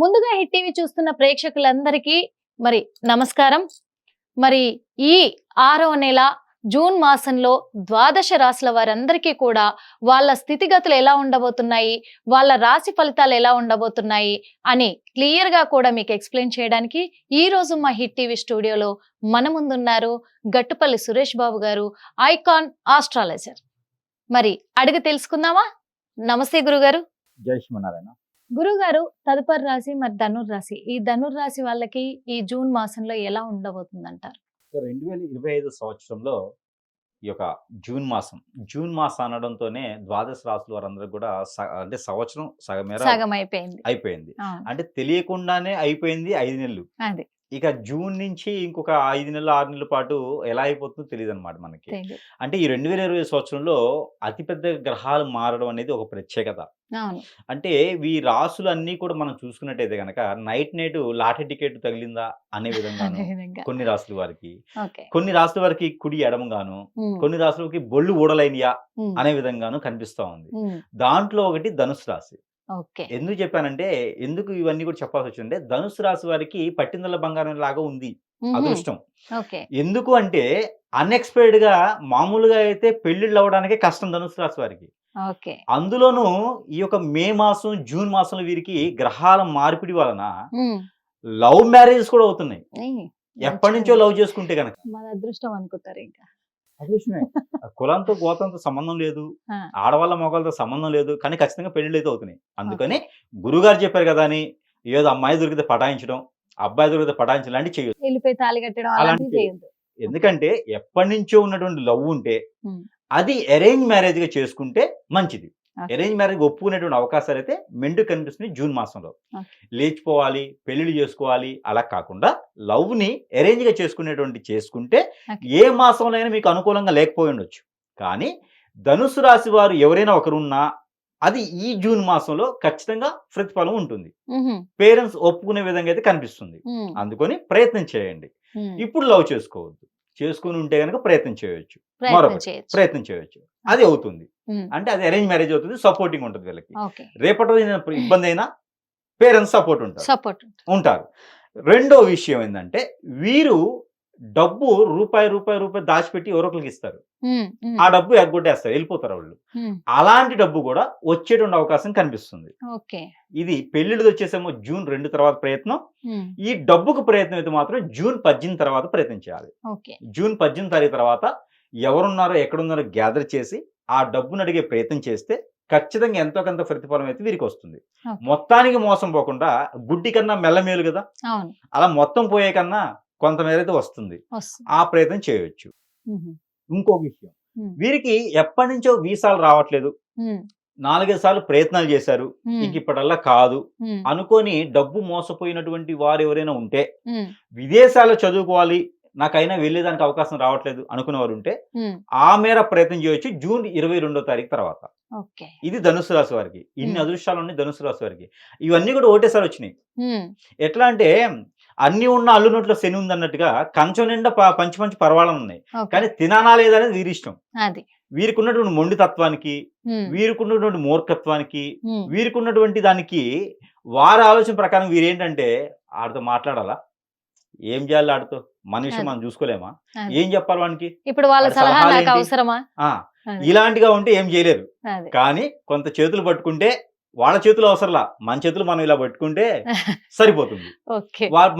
ముందుగా hit TV చూస్తున్న ప్రేక్షకులందరికీ మరి నమస్కారం. మరి ఈ ఆరవ నెల జూన్ మాసంలో ద్వాదశ రాశుల వారందరికీ కూడా వాళ్ళ స్థితిగతులు ఎలా ఉండబోతున్నాయి వాళ్ళ రాశి ఫలితాలు ఎలా ఉండబోతున్నాయి అని క్లియర్గా కూడా మీకు ఎక్స్ప్లెయిన్ చేయడానికి ఈ రోజు మా హిట్ టీవీ స్టూడియోలో మన ముందున్నారు గట్టుపల్లి సురేష్ బాబు గారు ఐకాన్ ఆస్ట్రాలజర్. మరి అడిగి తెలుసుకుందామా? నమస్తే గురుగారు. జై శ్రీమన్నారాయణ. గురుగారు తదుపరి రాశి మరి ధనుర్ రాశి. ఈ ధనుర్ రాశి వాళ్ళకి ఈ జూన్ మాసంలో ఎలా ఉండబోతుంది అంటారు రెండు వేల ఇరవై ఐదు సంవత్సరంలో ఈ యొక్క జూన్ మాసం జూన్ మాసం అనడంతోనే ద్వాదశ రాసుల వారందరూ కూడా అంటే సంవత్సరం సగమేర సగం అయిపోయింది. అయిపోయింది. అంటే తెలియకుండానే అయిపోయింది ఐదు నెలలు. అది. ఇక జూన్ నుంచి ఇంకొక ఐదు నెలలు ఆరు నెలల పాటు ఎలా అయిపోతుందో తెలియదు అనమాట మనకి అంటే ఈ రెండు వేల ఇరవై సంవత్సరంలో అతిపెద్ద గ్రహాలు మారడం అనేది ఒక ప్రత్యేకత. అంటే ఈ రాసులు అన్నీ కూడా మనం చూసుకున్నట్టయితే కనుక నైట్ నైట్ లాటరీ టికెట్ తగిలిందా అనే విధంగా. కొన్ని రాసుల వారికి. కొన్ని రాసుల వారికి కుడి ఎడమగాను కొన్ని రాసులకి బొళ్ళు ఊడలైనయా అనే విధంగాను కనిపిస్తా ఉంది. దాంట్లో ఒకటి ధనుసు రాశి. ఎందుకు చెప్పానంటే ఎందుకు ఇవన్నీ కూడా చెప్పాల్సి వచ్చిందంటే ధనుసు రాశి వారికి పట్టిందల బంగారం లాగా ఉంది అదృష్టం. ఓకే. ఎందుకు అంటే అన్ఎక్స్పెక్టెడ్గా మామూలుగా అయితే పెళ్ళిళ్ళు అవ్వడానికే కష్టం ధనుసు రాశి వారికి. ఓకే. అందులోనూ ఈ యొక్క మే మాసం జూన్ మాసంలో వీరికి గ్రహాల మార్పిడి వలన లవ్ మ్యారేజెస్ కూడా అవుతున్నాయి. ఎప్పటి నుంచో లవ్ చేసుకుంటే కనుక మన అదృష్టం అనుకుంటారు ఇంకా. కులంతో గోతంతో సంబంధం లేదు. ఆడవాళ్ళ మొగలతో సంబంధం లేదు. కానీ ఖచ్చితంగా పెళ్ళిళ్ళు అయితే అవుతున్నాయి. అందుకని గురుగారు చెప్పారు కదా అని ఏదో అమ్మాయి దొరికితే పటాయించడం అబ్బాయి దొరికితే పటాయించడం లాంటివి చేయొద్దు. చేయొద్దు. ఎందుకంటే ఎప్పటి నుంచో ఉన్నటువంటి లవ్ ఉంటే. అది అరేంజ్ మ్యారేజ్గా చేసుకుంటే మంచిది. అరేంజ్ మ్యారేజ్ ఒప్పుకునేటువంటి అవకాశాలు అయితే మెండు కనిపిస్తుంది జూన్ మాసంలో. లేచిపోవాలి పెళ్ళిళ్ళు చేసుకోవాలి అలా కాకుండా లవ్ని అరేంజ్గా చేసుకునేటువంటి చేసుకుంటే. ఏ మాసంలో అయినా మీకు అనుకూలంగా లేకపోయి ఉండొచ్చు. కానీ ధనుసు రాశి వారు ఎవరైనా ఒకరున్నా అది ఈ జూన్ మాసంలో ఖచ్చితంగా ప్రతిఫలం ఉంటుంది. పేరెంట్స్ ఒప్పుకునే విధంగా అయితే కనిపిస్తుంది. అందుకని ప్రయత్నం చేయండి. ఇప్పుడు లవ్ చేసుకోవద్దు. చేసుకుని ఉంటే కనుక ప్రయత్నం చేయవచ్చు ప్రయత్నం మరొకటి. ప్రయత్నం చేయవచ్చు అది అవుతుంది. అంటే అది అరేంజ్ మ్యారేజ్ అవుతుంది సపోర్టింగ్ ఉంటుంది వీళ్ళకి. రేపటి రోజున ఇబ్బంది అయినా పేరెంట్స్ సపోర్ట్ ఉంటారు. సపోర్ట్ ఉంటారు. రెండో విషయం ఏంటంటే వీరు డబ్బు రూపాయి రూపాయి రూపాయి దాచిపెట్టి ఎవరొకరికి ఇస్తారు. ఆ డబ్బు ఎగ్గొట్టేస్తారు వెళ్ళిపోతారు వాళ్ళు. అలాంటి డబ్బు కూడా వచ్చేటువంటి అవకాశం కనిపిస్తుంది. ఇది పెళ్ళిళ్ళు వచ్చేసేమో జూన్ రెండు తర్వాత ప్రయత్నం. ఈ డబ్బుకు ప్రయత్నం అయితే మాత్రం జూన్ పద్దెనిమిది తర్వాత ప్రయత్నం చేయాలి. జూన్ పద్దెనిమిది తారీఖు తర్వాత ఎవరున్నారో ఎక్కడున్నారో గ్యాదర్ చేసి ఆ డబ్బును అడిగే ప్రయత్నం చేస్తే ఖచ్చితంగా ఎంతో కొంత ప్రతిఫలం అయితే వీరికి వస్తుంది. మొత్తానికి మోసం పోకుండా గుడ్డి కన్నా మెల్లమేలు కదా. అలా మొత్తం పోయే కన్నా కొంతమేర అయితే వస్తుంది. ఆ ప్రయత్నం చేయొచ్చు. ఉహుం, ఇంకో విషయం. వీరికి ఎప్పటి నుంచో వీసాలు రావట్లేదు. నాలుగైదు సార్లు ప్రయత్నాలు చేశారు. ఇంక ఇప్పటల్లా కాదు. అనుకొని డబ్బు మోసపోయినటువంటి వారు ఎవరైనా ఉంటే విదేశాల్లో చదువుకోవాలి. నాకైనా వెళ్ళేదానికి అవకాశం రావట్లేదు అనుకునే వారు ఉంటే ఆ మేర ప్రయత్నం చేయొచ్చు జూన్ ఇరవై రెండో తారీఖు తర్వాత. ఇది ధనుసు రాశి వారికి. ఇన్ని. అదృష్టాలు ఉన్నాయి ధనుసు రాశి వారికి. ఇవన్నీ కూడా ఒకటేసారి వచ్చినాయి. ఎట్లా అంటే అన్ని ఉన్న అల్లు నోట్లో శని ఉంది అన్నట్టుగా కంచం నిండా పంచి పంచి పర్వాలని ఉన్నాయి కానీ తినానా లేదనేది వీరి ఇష్టం. వీరికి ఉన్నటువంటి మొండి తత్వానికి ఉమ్, వీరికి ఉన్నటువంటి మూర్ఖత్వానికి వీరికి ఉన్నటువంటి దానికి వారి ఆలోచన ప్రకారం వీరు ఏంటంటే ఆడితో మాట్లాడాలా? ఏం చేయాలి ఆడితో? మన విషయం. మనం చూసుకోలేమా. ఏం చెప్పాలి వానికి? ఇప్పుడు వాళ్ళ సలహా? అవసరమా. ఇలాంటిగా ఉంటే ఏం చేయలేరు. కానీ కొంత చేతులు పట్టుకుంటే వాళ్ళ చేతులు అవసరంలా. మన చేతులు మనం ఇలా పట్టుకుంటే సరిపోతుంది.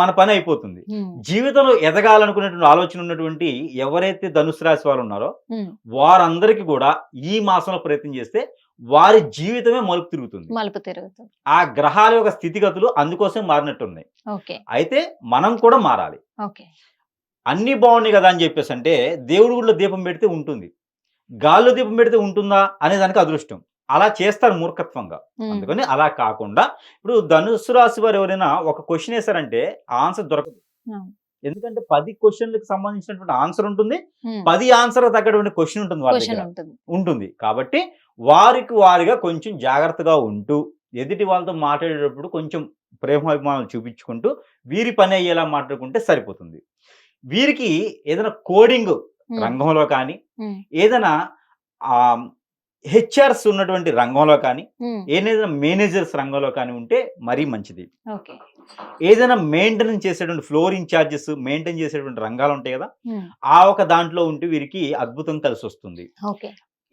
మన పని అయిపోతుంది. జీవితంలో ఎదగాలనుకునేటువంటి ఆలోచన ఉన్నటువంటి ఎవరైతే ధనుసు రాశి వారు ఉన్నారో వారందరికీ కూడా ఈ మాసంలో ప్రయత్నం చేస్తే వారి జీవితమే మలుపు తిరుగుతుంది. మలుపు తిరుగుతుంది. ఆ గ్రహాల యొక్క స్థితిగతులు అందుకోసం మారినట్టున్నాయి. అయితే మనం కూడా మారాలి. అన్ని బాగున్నాయి కదా అని చెప్పేసి అంటే దేవుడి గుడిలో దీపం పెడితే ఉంటుంది. గాల్లో దీపం పెడితే ఉంటుందా అనే దానికి అదృష్టం. అలా చేస్తారు మూర్ఖత్వంగా. అందుకని అలా కాకుండా ఇప్పుడు ధనుసు రాశి వారు ఎవరైనా ఒక క్వశ్చన్ వేశారంటే ఆన్సర్ దొరకదు. ఎందుకంటే పది క్వశ్చన్లకు సంబంధించినటువంటి ఆన్సర్ ఉంటుంది పది ఆన్సర్ తగ్గటువంటి క్వశ్చన్ ఉంటుంది వాళ్ళ క్వశ్చన్ దగ్గర. ఉంటుంది. కాబట్టి వారికి వారిగా కొంచెం జాగ్రత్తగా ఉంటూ ఎదుటి వాళ్ళతో మాట్లాడేటప్పుడు కొంచెం ప్రేమాభిమానాలు చూపించుకుంటూ వీరి పని అయ్యేలా మాట్లాడుకుంటే సరిపోతుంది. వీరికి ఏదైనా కోడింగ్ రంగంలో కానీ ఏదైనా ఆ, హెచ్ఆర్స్ ఉన్నటువంటి రంగంలో కానీ ఏదైనా మేనేజర్స్ రంగంలో కానీ ఉంటే మరీ మంచిది. ఏదైనా మెయింటెనెన్స్ చేసేటువంటి ఫ్లోర్ ఇన్ఛార్జెస్ మెయింటైన్ చేసేటువంటి రంగాలు ఉంటాయి కదా ఆ ఒక దాంట్లో ఉంటే వీరికి అద్భుతం కలిసి వస్తుంది.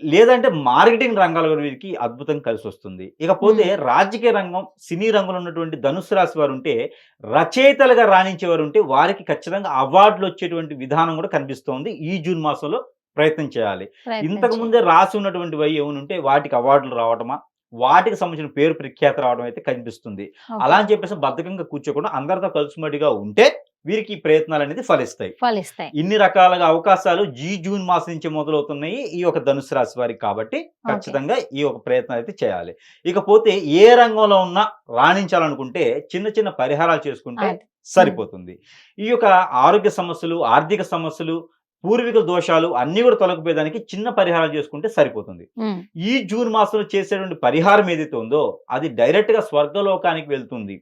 లేదంటే మార్కెటింగ్ రంగాల్లో కూడా వీరికి అద్భుతం కలిసి వస్తుంది. ఇకపోతే రాజకీయ రంగం సినీ రంగంలో ఉన్నటువంటి ధనుసు రాశి వారు ఉంటే రచయితలుగా రాణించేవారు ఉంటే వారికి ఖచ్చితంగా అవార్డులు వచ్చేటువంటి విధానం కూడా కనిపిస్తోంది ఈ జూన్ మాసంలో. ప్రయత్నం చేయాలి. ఇంతకు. ముందే రాసి ఉన్నటువంటి వై ఏమనుంటే వాటికి అవార్డులు రావటమా? వాటికి సంబంధించిన పేరు ప్రఖ్యాతి రావడం అయితే కనిపిస్తుంది. అలా అని చెప్పేసి బద్ధకంగా కూర్చోకుండా అందరితో కలిసిమడిగా ఉంటే వీరికి ప్రయత్నాలు అనేది ఫలిస్తాయి. ఫలిస్తాయి. ఇన్ని రకాలుగా అవకాశాలు జీ జూన్ మాసం నుంచి మొదలవుతున్నాయి ఈ యొక్క ధనుసు రాశి వారికి కాబట్టి ఖచ్చితంగా ఈ ఒక ప్రయత్నం అయితే చేయాలి. ఇకపోతే ఏ రంగంలో ఉన్నా రాణించాలనుకుంటే చిన్న చిన్న పరిహారాలు చేసుకుంటే. సరిపోతుంది. ఈ యొక్క ఆరోగ్య సమస్యలు ఆర్థిక సమస్యలు పూర్వీకుల దోషాలు అన్ని కూడా తొలగిపోయేదానికి చిన్న పరిహారాలు చేసుకుంటే సరిపోతుంది. ఈ జూన్ మాసంలో చేసేటువంటి పరిహారం ఏదైతే ఉందో అది డైరెక్ట్గా స్వర్గలోకానికి వెళ్తుంది.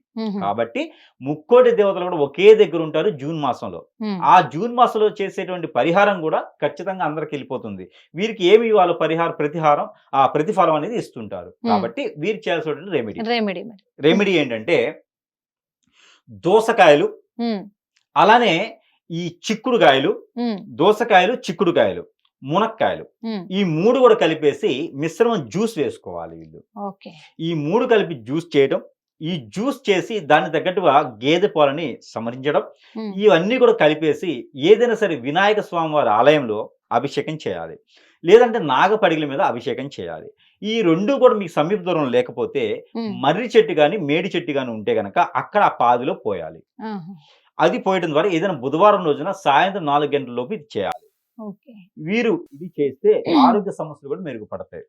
కాబట్టి ముక్కోటి దేవతలు కూడా ఒకే దగ్గర ఉంటారు జూన్ మాసంలో. ఆ జూన్ మాసంలో చేసేటువంటి పరిహారం కూడా ఖచ్చితంగా అందరికి వెళ్ళిపోతుంది. వీరికి ఏమి ఇవ్వాలో పరిహారం ప్రతిహారం ఆ ప్రతిఫలం అనేది ఇస్తుంటారు. కాబట్టి వీరు చేయాల్సినటువంటి రెమెడీ రెమెడీ రెమెడీ ఏంటంటే దోసకాయలు అలానే ఈ చిక్కుడుకాయలు దోసకాయలు చిక్కుడుకాయలు మునక్కాయలు. ఈ మూడు కూడా కలిపేసి మిశ్రమం జ్యూస్ వేసుకోవాలి వీళ్ళు. ఈ మూడు కలిపి జ్యూస్ చేయడం ఈ జ్యూస్ చేసి దాన్ని తగ్గట్టుగా గేదె పాలని సమరించడం ఇవన్నీ కూడా కలిపేసి ఏదైనా సరే వినాయక స్వామి వారి ఆలయంలో అభిషేకం చేయాలి. లేదంటే నాగపడిగల మీద అభిషేకం చేయాలి. ఈ రెండు కూడా మీకు సమీప దూరం లేకపోతే మర్రి చెట్టు కానీ మేడి చెట్టు కానీ ఉంటే గనక అక్కడ ఆ పాదిలో పోయాలి. అది పోయడం ద్వారా ఏదైనా బుధవారం రోజున సాయంత్రం నాలుగు గంటల లోపు ఇది చేయాలి. వీరు ఇది చేస్తే ఆరోగ్య సమస్యలు కూడా మెరుగుపడతాయి.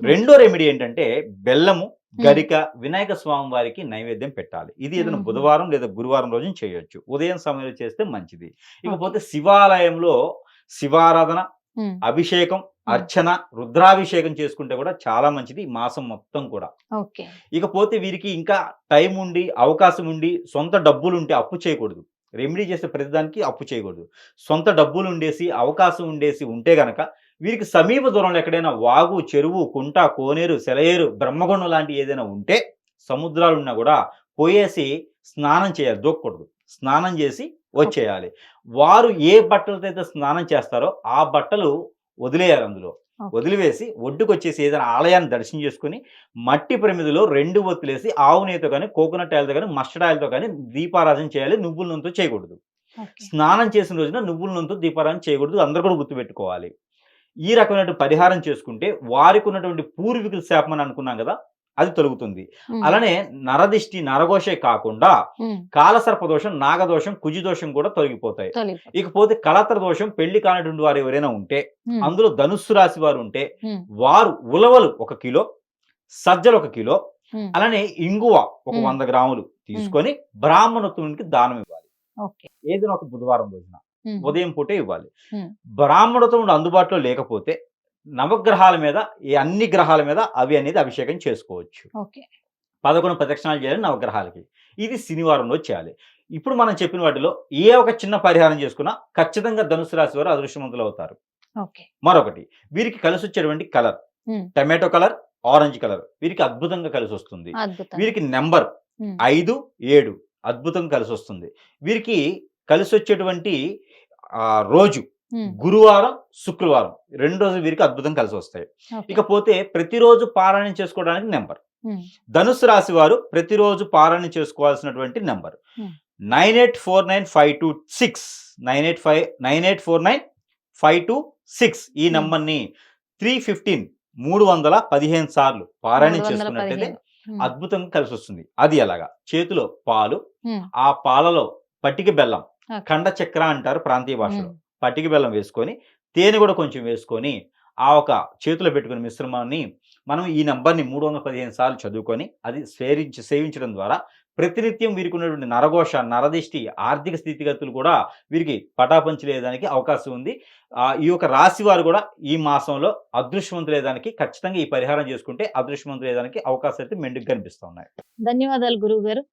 రెండో రెమెడీ ఏంటంటే బెల్లము గరిక వినాయక స్వామి వారికి నైవేద్యం పెట్టాలి. ఇది ఏదైనా మ్మ్. బుధవారం లేదా గురువారం రోజున చేయొచ్చు. ఉదయం సమయంలో చేస్తే మంచిది. ఇకపోతే శివాలయంలో శివారాధన ఉమ్, అభిషేకం అర్చన రుద్రాభిషేకం చేసుకుంటే కూడా చాలా మంచిది ఈ మాసం మొత్తం కూడా. ఇకపోతే వీరికి ఇంకా టైం ఉండి అవకాశం ఉండి సొంత డబ్బులు ఉంటే అప్పు చేయకూడదు. రెమెడీ చేసే ప్రతిదానికి అప్పు చేయకూడదు. సొంత డబ్బులు ఉండేసి అవకాశం ఉండేసి ఉంటే గనక వీరికి సమీప దూరంలో ఎక్కడైనా వాగు చెరువు కుంట కోనేరు సెలయేరు బ్రహ్మగుండం లాంటి ఏదైనా ఉంటే సముద్రాలు ఉన్నా కూడా పోయేసి స్నానం చేయాలి దూకకూడదు స్నానం చేసి వచ్చేయాలి. వారు ఏ బట్టలతో అయితే స్నానం చేస్తారో ఆ బట్టలు వదిలేయాలి అందులో. వదిలివేసి ఒడ్డుకు వచ్చేసి ఏదైనా ఆలయాన్ని దర్శనం చేసుకుని మట్టి ప్రమిదిలో రెండు ఒత్తులేసి ఆవు నెయ్యితో కానీ కోకోనట్ ఆయిల్తో కానీ మస్టర్డ్ ఆయిల్తో కానీ దీపారాధన చేయాలి. నువ్వుల నూనెతో చేయకూడదు. స్నానం చేసిన రోజున నువ్వుల నూనెతో దీపారాధన చేయకూడదు. అందరూ కూడా గుర్తుపెట్టుకోవాలి ఈ రకమైనటువంటి పరిహారం చేసుకుంటే వారికి ఉన్నటువంటి పూర్వీకుల శాపం అని అనుకున్నాం కదా అది తొలగుతుంది. అలానే నరదిష్టి నరఘోషే కాకుండా కాలసర్ప దోషం నాగదోషం కుజిదోషం కూడా తొలగిపోతాయి. ఇకపోతే కలత్ర దోషం పెళ్ళి కానటువంటి వారు ఎవరైనా ఉంటే అందులో ధనుస్సు రాశి వారు ఉంటే వారు ఉలవలు ఒక కిలో సజ్జలు ఒక కిలో అలానే ఇంగువ ఒక. వంద గ్రాములు తీసుకొని బ్రాహ్మణత్వానికి దానం ఇవ్వాలి. ఏదైనా ఒక బుధవారం రోజున ఉదయం పూటే ఇవ్వాలి. బ్రాహ్మణత్వం అందుబాటులో లేకపోతే నవగ్రహాల మీద ఈ అన్ని గ్రహాల మీద అవి అనేది అభిషేకం చేసుకోవచ్చు. ఓకే. పదకొండు ప్రదక్షిణాలు చేయాలి నవగ్రహాలకి. ఇది శనివారంలో చేయాలి. ఇప్పుడు మనం చెప్పిన వాటిలో ఏ ఒక చిన్న పరిహారం చేసుకున్నా ఖచ్చితంగా ధనుసు రాశి వారు అదృష్టవంతులు అవుతారు. మరొకటి వీరికి కలిసి వచ్చేటువంటి colour. Tomato colour orange colour. వీరికి అద్భుతంగా కలిసి వస్తుంది. వీరికి నెంబర్. ఐదు ఏడు అద్భుతంగా కలిసి వస్తుంది. వీరికి కలిసి వచ్చేటువంటి రోజు గురువారం శుక్రవారం. రెండు రోజులు వీరికి అద్భుతం కలిసి వస్తాయి. ఇకపోతే ప్రతిరోజు పారాయణం చేసుకోవడానికి నెంబర్. ధనుసు రాశి వారు ప్రతిరోజు పారాయణ చేసుకోవాల్సినటువంటి number. Nine eight four nine five two six. Nine eight five nine eight four nine five two six. ఈ. నంబర్ని త్రీ ఫిఫ్టీన్ మూడు వందల పదిహేను సార్లు పారాయణ చేసుకున్నట్టయితే అద్భుతంగా కలిసి వస్తుంది. అది ఎలాగా? చేతిలో పాలు ఆ పాలలో పట్టిక బెల్లం. ఖండ చక్ర అంటారు ప్రాంతీయ భాషలో. పటికి పట్టిక బెల్లం వేసుకొని తేనె కూడా కొంచెం వేసుకొని ఆ ఒక చేతిలో పెట్టుకున్న మిశ్రమాన్ని మనం ఈ నెంబర్ని మూడు వందల పదిహేను సార్లు చదువుకొని అది సేవించి సేవించడం ద్వారా ప్రతినిత్యం వీరికి ఉన్నటువంటి నరఘోష నరదిష్టి ఆర్థిక స్థితిగతులు కూడా వీరికి పటాపంచలేదానికి అవకాశం ఉంది. ఈ యొక్క రాశి వారు కూడా ఈ మాసంలో అదృష్టవంతులేదానికి ఖచ్చితంగా ఈ పరిహారం చేసుకుంటే అదృష్టవంతులేదానికి అవకాశాలు అయితే మెండుగా కనిపిస్తూ ఉన్నాయి. ధన్యవాదాలు గురువు గారు